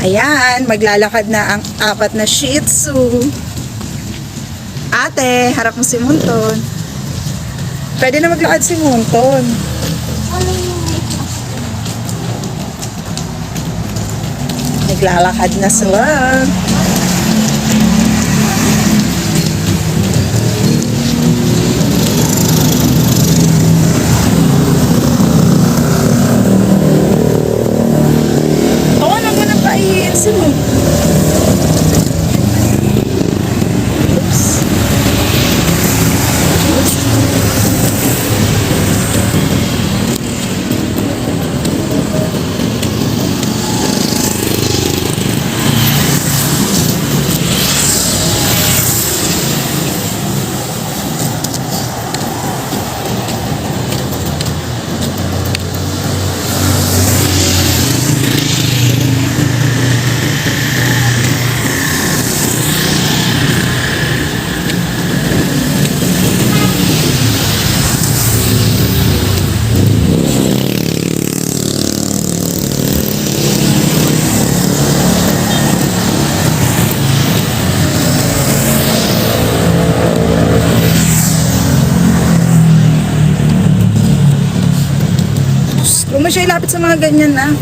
Ayan, maglalakad na ang apat na Shih Tzu. Ate, harap mo si Munton. Pwede na maglakad si Munton. Naglalakad na sila. Oo, naman ang paihiin si mo. Oops. Oops. Huwag mo siya ilapit sa mga ganyan na.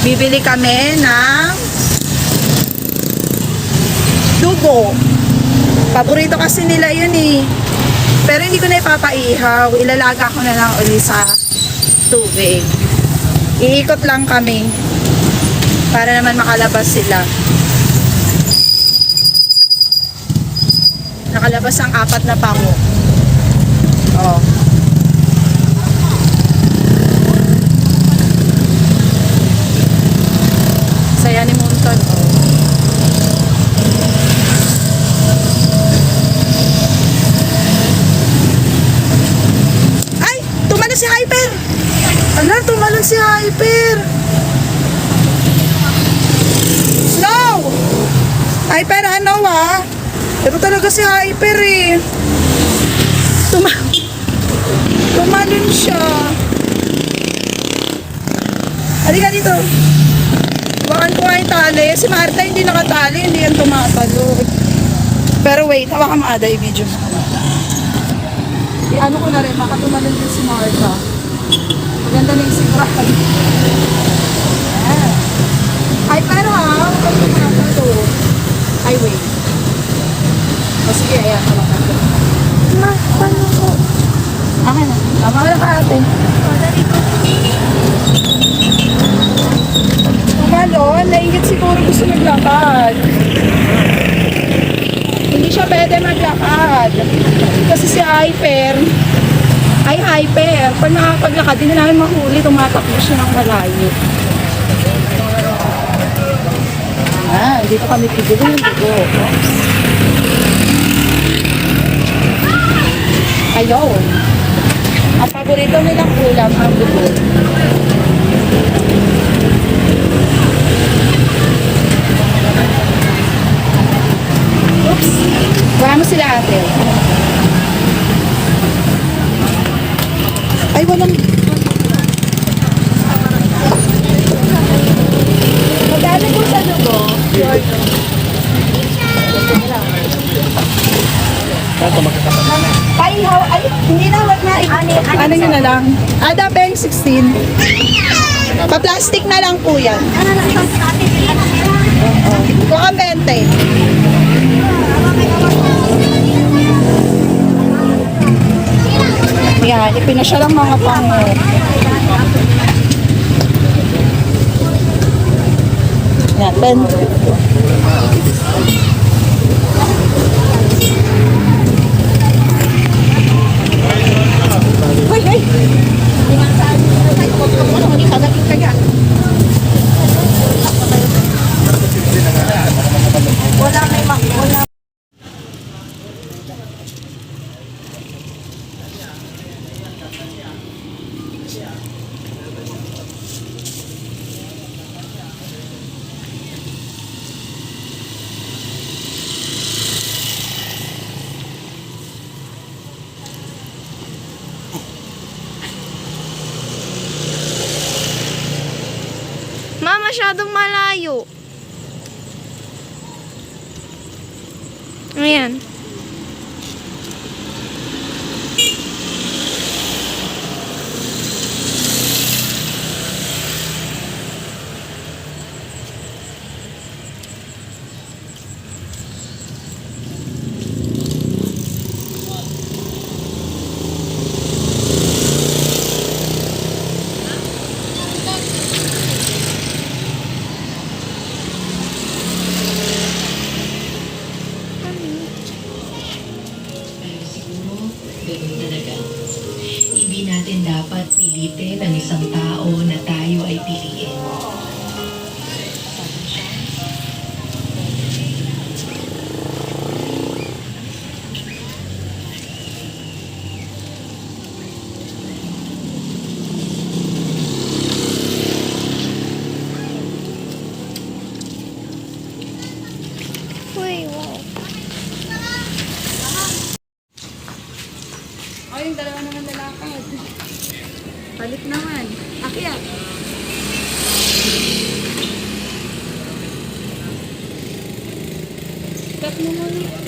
Bibili kami ng dugo. Paborito kasi nila yun eh. Pero hindi ko na ipapaihaw. Ilalaga ko na lang uli sa tubig. Iikot lang kami. Para naman makalabas sila. Nakalabas ang apat na pango. Oh. Saya ni Monton. Ay! Tumalo si Hyper! Ala, tumalo si Hyper! No! Hyper, ano ah? Ito talaga si Hyper eh. Tuma Tumalon siya. Halika dito. Hawakan ko nga yung tali. Si Marta hindi nakatali, hindi yan tumatalo. Pero wait, hawakan mo Ada, i-video mo. I-ano ko na rin, baka tumalon din si Marta. Maganda na yung sigurad. Ayan. Ay, pero ha, huwag kang tumatalo. Ay, wait. O sige, ayan, hawakan ko. Ma, paano ko? Akin na. Tama na ka ate. Tumalon, nainggit siguro gusto maglakad. Hindi siya pwede maglakad. Kasi si Hyper, ay Hyper, pag nakapaglakad, hindi na namin mahuli, tumatakbo siya ng malayo. Ah, dito kami ng dugo. Oops. Ayun. Ang paborito nilang ulam ang dugo. Oops. Wala mo sila ate. Ay, walang... Magkano po sa dugo? Paihaw, ay, hindi na, wag na. Ano, ano nyo na lang? Ada Beng 16. Pa-plastic na lang po yan. Baka 20. Yan, ipinasya lang mga pango. Yan, 20. Hoy, hoy! Ano, hindi kagating ka yan. Wala may mak... Wala masyadong malayo. Ayan. Dalawa naman lalakad. Balik naman. Akyat. Cut mo muna.